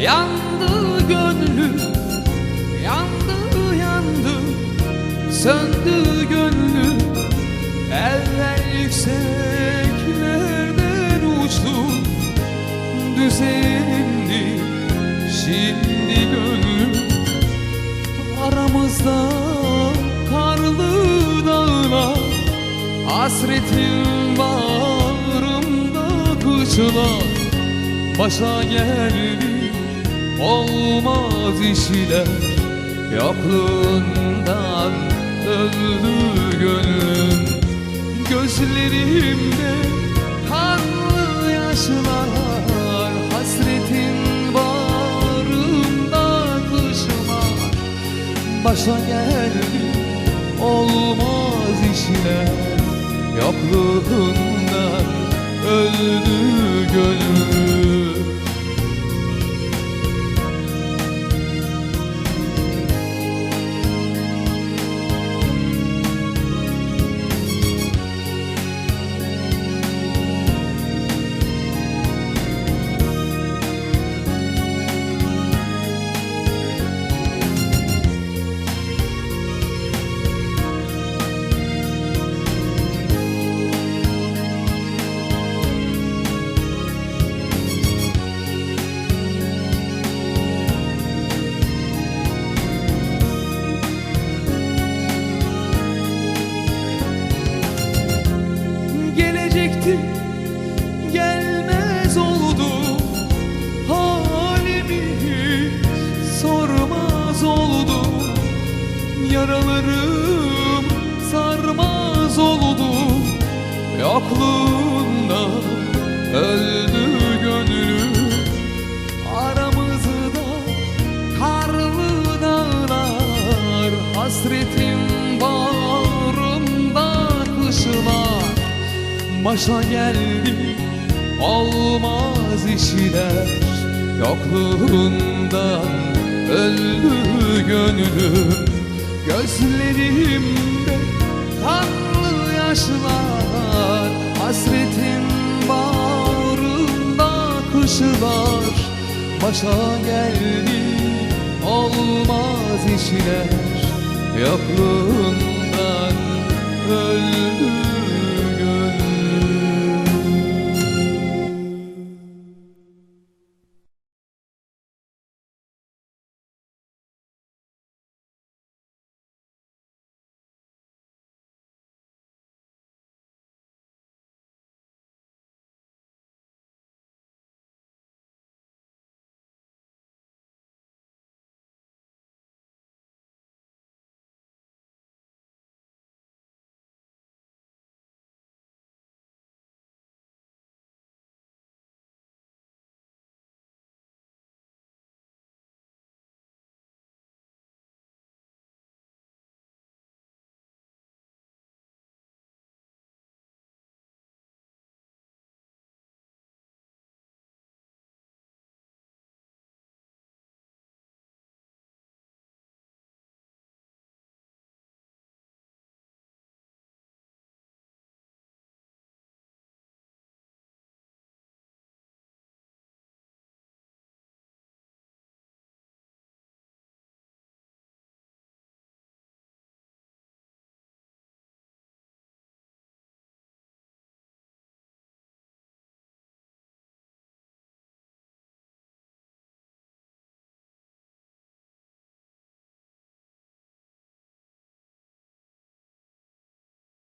Yandı gönlüm Yandı yandı. Söndü gönlüm Eller yükseklerden uçtu? Düzelindi Şimdi gönlüm. Aramızda karlı dağlar Hasretin bağrımda kışlar Başa geldi olmaz işler Yokluğundan öldü gönlüm Gözlerimde kanlı yaşlar Hasretin bağrımda kışlar. Başa geldi olmaz işler Yokluğundan öldü gönlüm yokluğunda öldü gönlüm. Aramızda karlı dağlar hasretim bağrımda kışlar Başa geldi olmaz işler Yokluğundan öldü gönlüm. Gözlerimde kanlı yaşlar Hasretin bağrımda kışlar Başa geldi olmaz işler. Yokluğundan